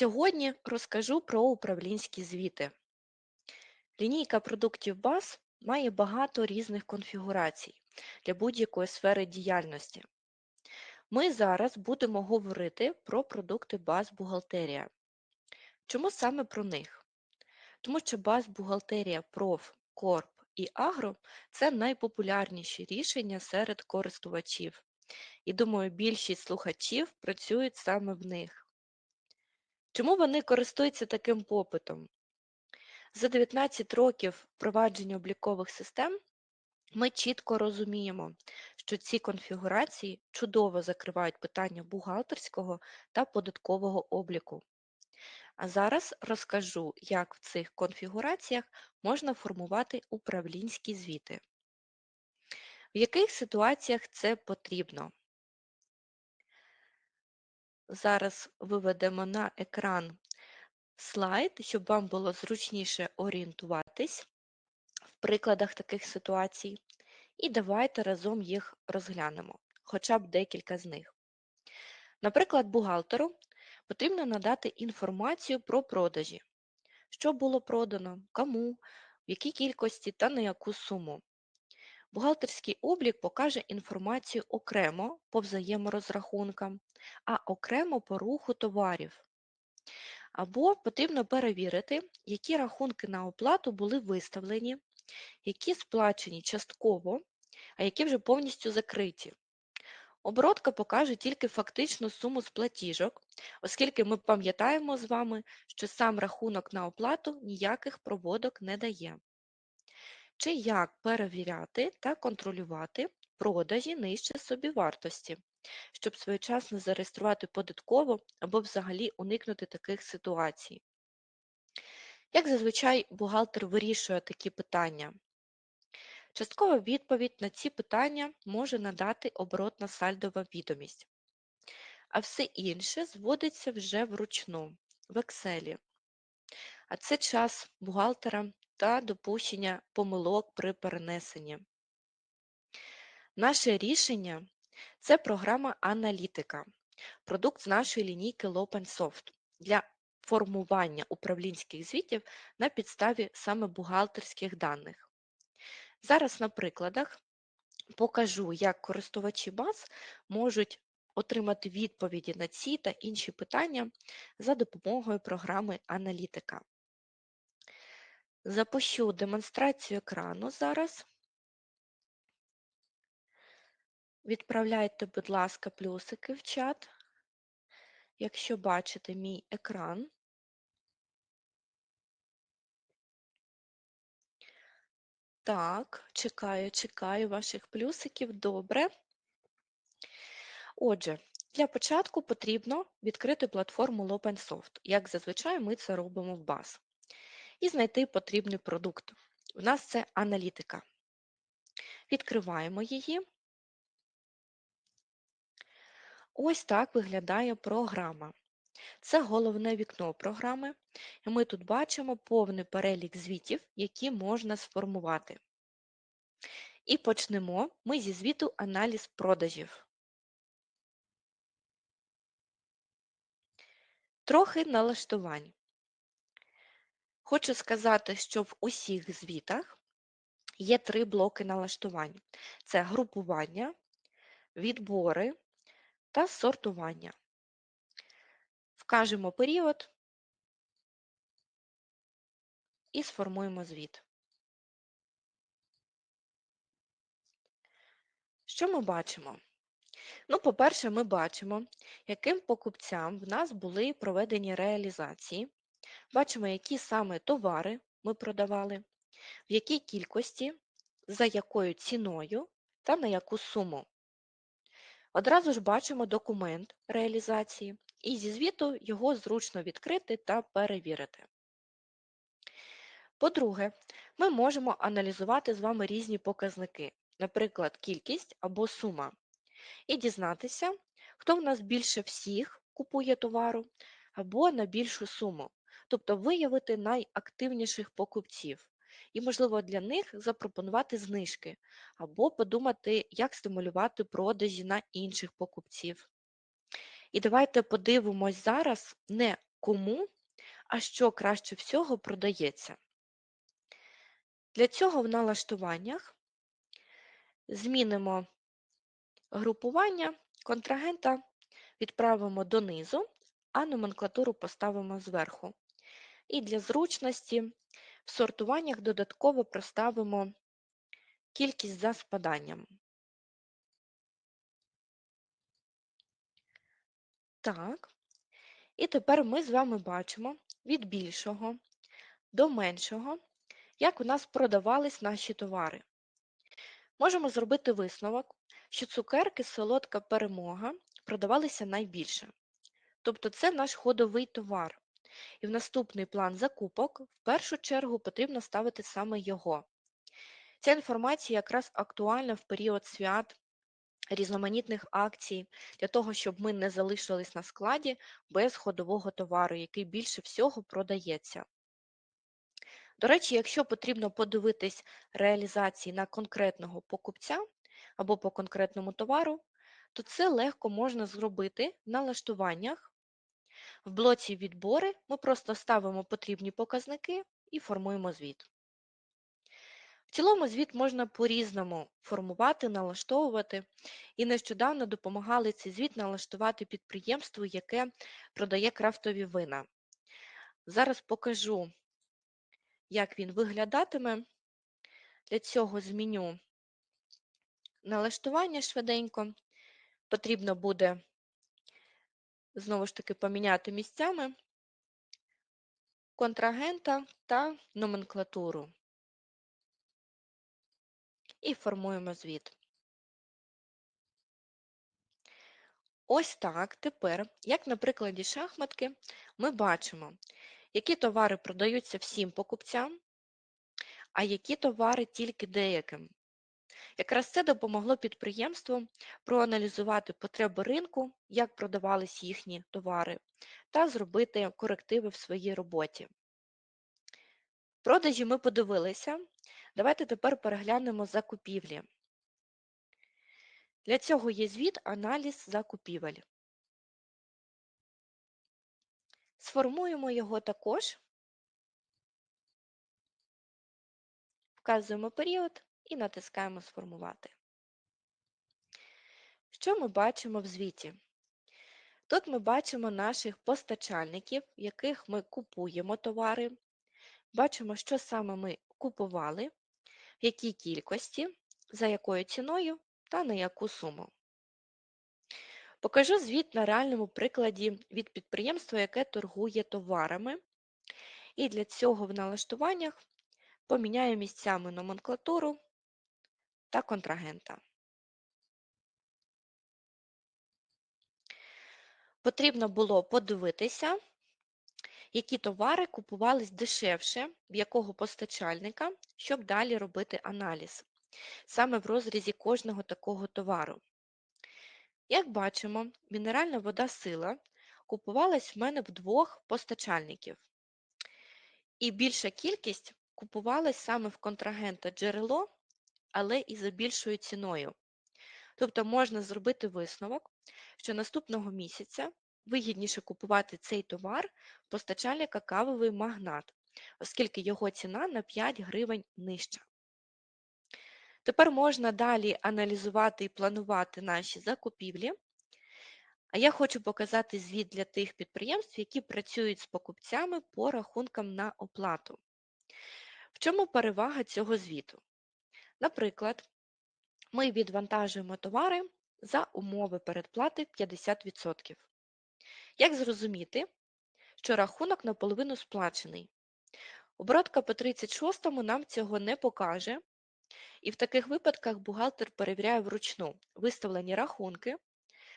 Сьогодні розкажу про управлінські звіти. Лінійка продуктів БАЗ має багато різних конфігурацій для будь-якої сфери діяльності. Ми зараз будемо говорити про продукти БАЗ бухгалтерія. Чому саме про них? Тому що БАЗ бухгалтерія проф, корп і агро це найпопулярніші рішення серед користувачів. І думаю, більшість слухачів працюють саме в них. Чому вони користуються таким попитом? За 19 років впровадження облікових систем ми чітко розуміємо, що ці конфігурації чудово закривають питання бухгалтерського та податкового обліку. А зараз розкажу, як в цих конфігураціях можна формувати управлінські звіти. В яких ситуаціях це потрібно? Зараз виведемо на екран слайд, щоб вам було зручніше орієнтуватись в прикладах таких ситуацій. І давайте разом їх розглянемо, хоча б декілька з них. Наприклад, бухгалтеру потрібно надати інформацію про продажі, що було продано, кому, в якій кількості та на яку суму. Бухгалтерський облік покаже інформацію окремо по взаєморозрахункам, а окремо по руху товарів. Або потрібно перевірити, які рахунки на оплату були виставлені, які сплачені частково, а які вже повністю закриті. Оборотка покаже тільки фактичну суму з платіжок, оскільки ми пам'ятаємо з вами, що сам рахунок на оплату ніяких проводок не дає. Чи як перевіряти та контролювати продажі нижче собівартості, щоб своєчасно зареєструвати податково або взагалі уникнути таких ситуацій. Як зазвичай бухгалтер вирішує такі питання? Часткова відповідь на ці питання може надати оборотна сальдова відомість, а все інше зводиться вже вручну, в Excel. А це час бухгалтера та допущення помилок при перенесенні. Наше рішення це програма аналітика, продукт з нашої лінійки LopenSoft для формування управлінських звітів на підставі саме бухгалтерських даних. Зараз на прикладах покажу, як користувачі баз можуть отримати відповіді на ці та інші питання за допомогою програми аналітика. Запущу демонстрацію екрану зараз. Відправляйте, будь ласка, плюсики в чат, якщо бачите мій екран. Так, чекаю, чекаю ваших плюсиків. Добре. Отже, для початку потрібно відкрити платформу LopenSoft. Як зазвичай ми це робимо в баз. І знайти потрібний продукт. У нас це аналітика. Відкриваємо її. Ось так виглядає програма. Це головне вікно програми, і ми тут бачимо повний перелік звітів, які можна сформувати. І почнемо ми зі звіту аналіз продажів. Трохи налаштувань. Хочу сказати, що в усіх звітах є три блоки налаштувань. Це групування, відбори та сортування. Вкажемо період і сформуємо звіт. Що ми бачимо? Ну, по-перше, ми бачимо, яким покупцям в нас були проведені реалізації. Бачимо, які саме товари ми продавали, в якій кількості, за якою ціною та на яку суму. Одразу ж бачимо документ реалізації, і зі звіту його зручно відкрити та перевірити. По-друге, ми можемо аналізувати з вами різні показники, наприклад, кількість або сума, і дізнатися, хто в нас більше всіх купує товару або на більшу суму, тобто виявити найактивніших покупців. І, можливо, для них запропонувати знижки або подумати, як стимулювати продажі на інших покупців. І давайте подивимось зараз не кому, а що краще всього продається. Для цього в налаштуваннях змінимо групування контрагента, відправимо донизу, а номенклатуру поставимо зверху. І для зручності в сортуваннях додатково проставимо кількість за спаданням. Так. І тепер ми з вами бачимо від більшого до меншого, як у нас продавались наші товари. Можемо зробити висновок, що цукерки солодка перемога продавалися найбільше. Тобто це наш ходовий товар. І в наступний план закупок в першу чергу потрібно ставити саме його. Ця інформація якраз актуальна в період свят, різноманітних акцій, для того, щоб ми не залишились на складі без ходового товару, який більше всього продається. До речі, якщо потрібно подивитись реалізації на конкретного покупця або по конкретному товару, то це легко можна зробити в налаштуваннях. В блоці відбори ми просто ставимо потрібні показники і формуємо звіт. В цілому звіт можна по-різному формувати, налаштовувати. І нещодавно допомагали цей звіт налаштувати підприємству, яке продає крафтові вина. Зараз покажу, як він виглядатиме. Для цього зміню налаштування швиденько. Потрібно буде, знову ж таки, поміняти місцями контрагента та номенклатуру і формуємо звіт. Ось так тепер, як на прикладі шахматки, ми бачимо, які товари продаються всім покупцям, а які товари тільки деяким. Якраз це допомогло підприємству проаналізувати потреби ринку, як продавались їхні товари, та зробити корективи в своїй роботі. Продажі ми подивилися. Давайте тепер переглянемо закупівлі. Для цього є звіт аналіз закупівель. Сформуємо його також, вказуємо період і натискаємо Сформувати. Що ми бачимо в звіті? Тут ми бачимо наших постачальників, яких ми купуємо товари, бачимо, що саме ми купували, в якій кількості, за якою ціною та на яку суму. Покажу звіт на реальному прикладі від підприємства, яке торгує товарами. І для цього в налаштуваннях поміняю місцями номенклатуру та контрагента. Потрібно було подивитися, які товари купувались дешевше, в якого постачальника, щоб далі робити аналіз, саме в розрізі кожного такого товару. Як бачимо, мінеральна вода сила купувалась в мене в двох постачальників. І більша кількість купувалась саме в контрагента джерело, але і за більшою ціною. Тобто можна зробити висновок, що наступного місяця вигідніше купувати цей товар постачальника кавовий магнат, оскільки його ціна на 5 гривень нижча. Тепер можна далі аналізувати і планувати наші закупівлі. А я хочу показати звіт для тих підприємств, які працюють з покупцями по рахункам на оплату. В чому перевага цього звіту? Наприклад, ми відвантажуємо товари за умови передплати 50%. Як зрозуміти, що рахунок наполовину сплачений? Оборотка по 36 нам цього не покаже, і в таких випадках бухгалтер перевіряє вручну виставлені рахунки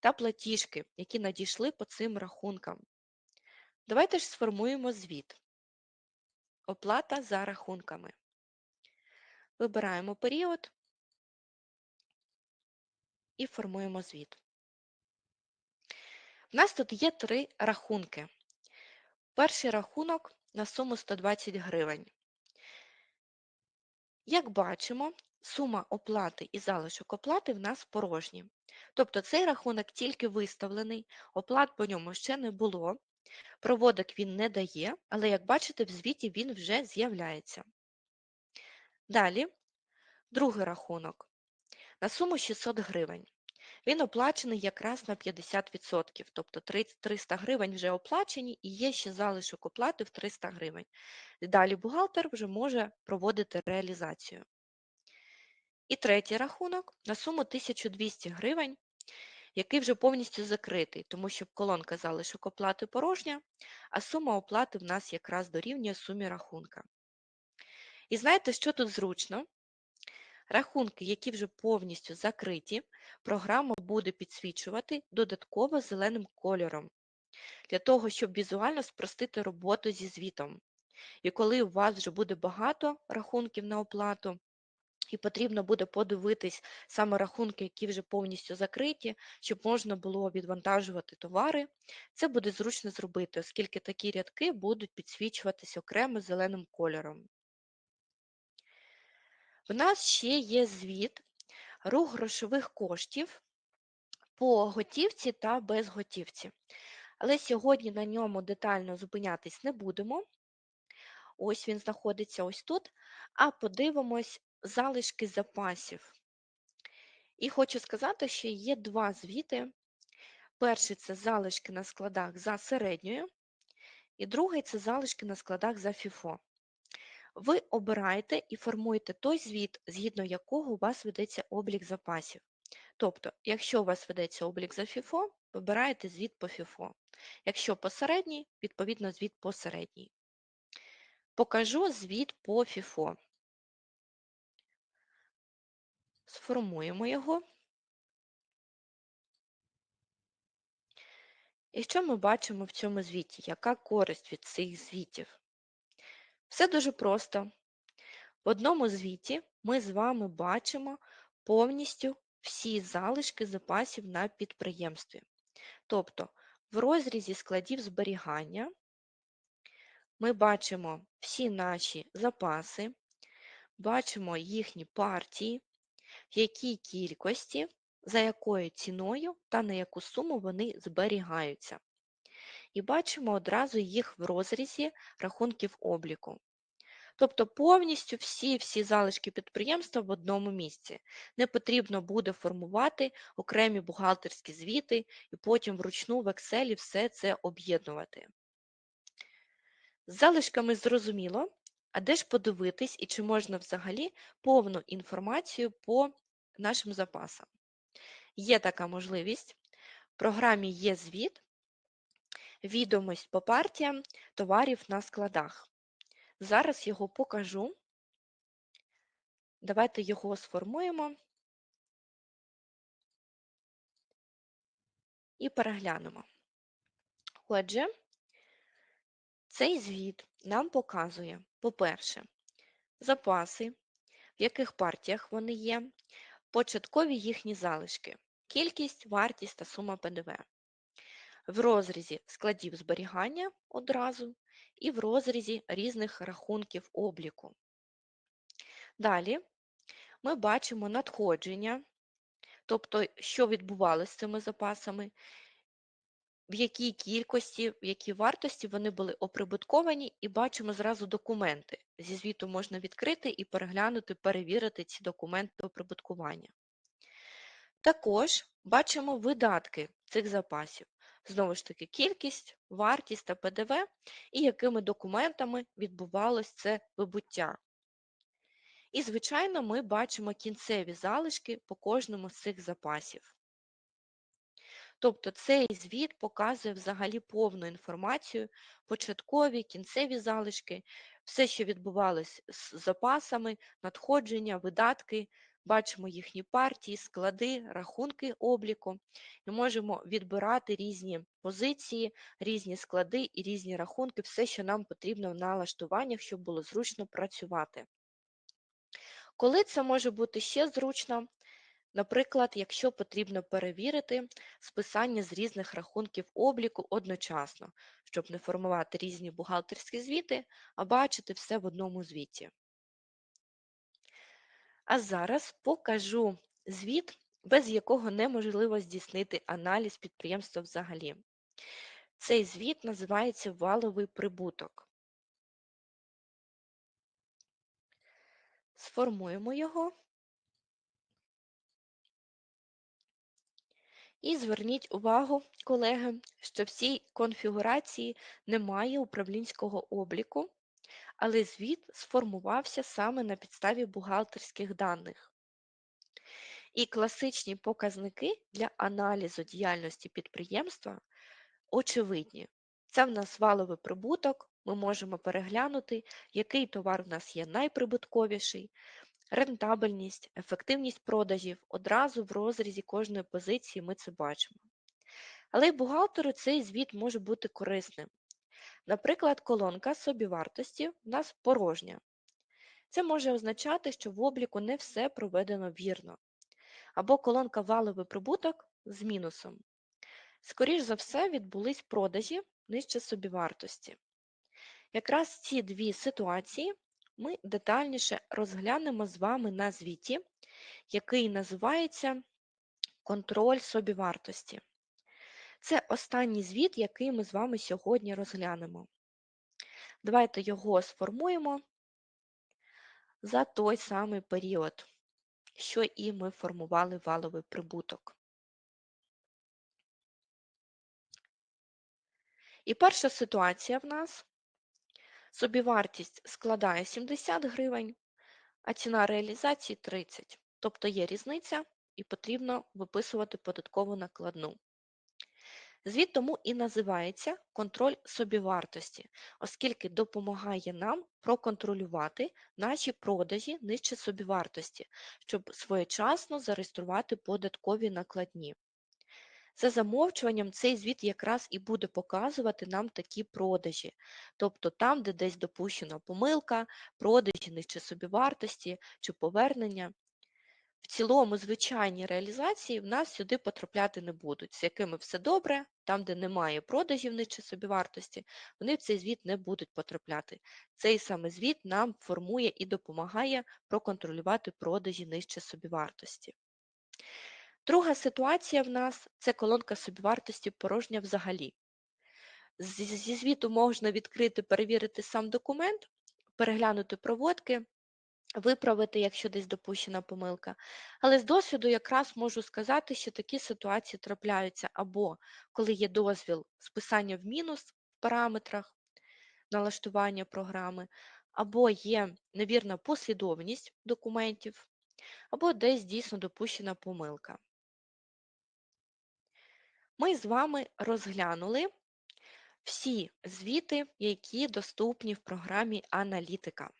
та платіжки, які надійшли по цим рахункам. Давайте ж сформуємо звіт. Оплата за рахунками. Вибираємо період і формуємо звіт. У нас тут є три рахунки. Перший рахунок на суму 120 гривень. Як бачимо, сума оплати і залишок оплати в нас порожні. Тобто цей рахунок тільки виставлений, оплат по ньому ще не було. Проводок він не дає, але як бачите, в звіті він вже з'являється. Далі, другий рахунок на суму 600 гривень. Він оплачений якраз на 50%, тобто 300 гривень вже оплачені і є ще залишок оплати в 300 гривень. Далі бухгалтер вже може проводити реалізацію. І третій рахунок на суму 1200 гривень, який вже повністю закритий, тому що колонка залишок оплати порожня, а сума оплати в нас якраз дорівнює сумі рахунка. І знаєте, що тут зручно? Рахунки, які вже повністю закриті, програма буде підсвічувати додатково зеленим кольором, для того, щоб візуально спростити роботу зі звітом. І коли у вас вже буде багато рахунків на оплату, і потрібно буде подивитись саме рахунки, які вже повністю закриті, щоб можна було відвантажувати товари, це буде зручно зробити, оскільки такі рядки будуть підсвічуватись окремо зеленим кольором. В нас ще є звіт рух грошових коштів по готівці та безготівці. Але сьогодні на ньому детально зупинятись не будемо. Ось він знаходиться ось тут. А подивимось залишки запасів. І хочу сказати, що є два звіти. Перший це залишки на складах за середньою, і другий це залишки на складах за FIFO. Ви обираєте і формуєте той звіт, згідно якого у вас ведеться облік запасів. Тобто, якщо у вас ведеться облік за FIFO, вибираєте звіт по FIFO. Якщо посередній, відповідно звіт посередній. Покажу звіт по FIFO. Сформуємо його. І що ми бачимо в цьому звіті? Яка користь від цих звітів? Все дуже просто. В одному звіті ми з вами бачимо повністю всі залишки запасів на підприємстві. Тобто в розрізі складів зберігання ми бачимо всі наші запаси, бачимо їхні партії, в якій кількості, за якою ціною та на яку суму вони зберігаються. І бачимо одразу їх в розрізі рахунків обліку. Тобто повністю всі-всі залишки підприємства в одному місці. Не потрібно буде формувати окремі бухгалтерські звіти і потім вручну в Excel все це об'єднувати. З залишками зрозуміло, а де ж подивитись і чи можна взагалі повну інформацію по нашим запасам? Є така можливість. В програмі є звіт, відомість по партіям товарів на складах. Зараз його покажу. Давайте його сформуємо і переглянемо. Отже, цей звіт нам показує, по-перше, запаси, в яких партіях вони є, початкові їхні залишки, кількість, вартість та сума ПДВ. В розрізі складів зберігання одразу і в розрізі різних рахунків обліку. Далі ми бачимо надходження, тобто, що відбувалося з цими запасами, в якій кількості, в якій вартості вони були оприбутковані, і бачимо зразу документи. Зі звіту можна відкрити і переглянути, перевірити ці документи оприбуткування. Також бачимо видатки цих запасів. Знову ж таки, кількість, вартість та ПДВ, і якими документами відбувалось це вибуття. І, звичайно, ми бачимо кінцеві залишки по кожному з цих запасів. Тобто цей звіт показує взагалі повну інформацію, початкові, кінцеві залишки, все, що відбувалось з запасами, надходження, видатки, бачимо їхні партії, склади, рахунки обліку і можемо відбирати різні позиції, різні склади і різні рахунки, все, що нам потрібно в налаштуваннях, щоб було зручно працювати. Коли це може бути ще зручно? Наприклад, якщо потрібно перевірити списання з різних рахунків обліку одночасно, щоб не формувати різні бухгалтерські звіти, а бачити все в одному звіті. А зараз покажу звіт, без якого неможливо здійснити аналіз підприємства взагалі. Цей звіт називається валовий прибуток. Сформуємо його. І зверніть увагу, колеги, що в цій конфігурації немає управлінського обліку, але звіт сформувався саме на підставі бухгалтерських даних. І класичні показники для аналізу діяльності підприємства очевидні. Це в нас валовий прибуток, ми можемо переглянути, який товар в нас є найприбутковіший, рентабельність, ефективність продажів одразу в розрізі кожної позиції ми це бачимо. Але й бухгалтеру цей звіт може бути корисним. Наприклад, колонка собівартості в нас порожня. Це може означати, що в обліку не все проведено вірно. Або колонка валовий прибуток з мінусом. Скоріш за все, відбулись продажі нижче собівартості. Якраз ці дві ситуації ми детальніше розглянемо з вами на звіті, який називається контроль собівартості. Це останній звіт, який ми з вами сьогодні розглянемо. Давайте його сформуємо за той самий період, що і ми формували валовий прибуток. І перша ситуація в нас собівартість складає 70 гривень, а ціна реалізації 30. Тобто є різниця і потрібно виписувати податкову накладну. Звіт тому і називається контроль собівартості, оскільки допомагає нам проконтролювати наші продажі нижче собівартості, щоб своєчасно зареєструвати податкові накладні. За замовчуванням цей звіт якраз і буде показувати нам такі продажі, тобто там, де десь допущена помилка, продажі нижче собівартості чи повернення. В цілому, звичайні реалізації в нас сюди потрапляти не будуть, з якими все добре, там, де немає продажів нижче собівартості, вони в цей звіт не будуть потрапляти. Цей саме звіт нам формує і допомагає проконтролювати продажі нижче собівартості. Друга ситуація в нас це колонка собівартості порожня взагалі. Зі звіту можна відкрити, перевірити сам документ, переглянути проводки, виправити, якщо десь допущена помилка. Але з досвіду якраз можу сказати, що такі ситуації трапляються або коли є дозвіл списання в мінус в параметрах налаштування програми, або є невірна послідовність документів, або десь дійсно допущена помилка. Ми з вами розглянули всі звіти, які доступні в програмі Аналітика.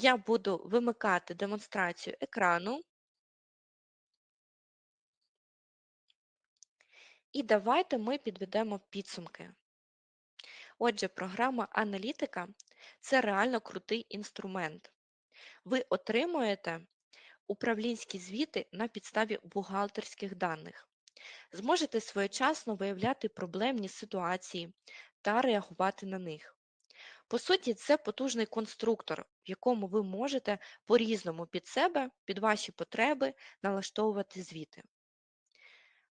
Я буду вимикати демонстрацію екрану. І давайте ми підведемо підсумки. Отже, програма Аналітика це реально крутий інструмент. Ви отримуєте управлінські звіти на підставі бухгалтерських даних. Зможете своєчасно виявляти проблемні ситуації та реагувати на них. По суті, це потужний конструктор, в якому ви можете по-різному під себе, під ваші потреби налаштовувати звіти.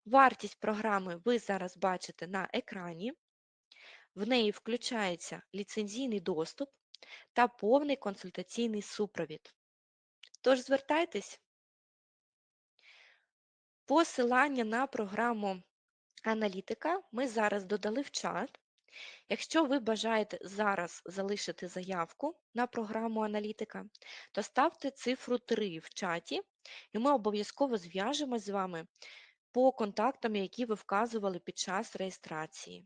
Вартість програми ви зараз бачите на екрані. В неї включається ліцензійний доступ та повний консультаційний супровід. Тож звертайтесь. Посилання на програму аналітика ми зараз додали в чат. Якщо ви бажаєте зараз залишити заявку на програму аналітика, то ставте цифру 3 в чаті, і ми обов'язково зв'яжемось з вами по контактам, які ви вказували під час реєстрації.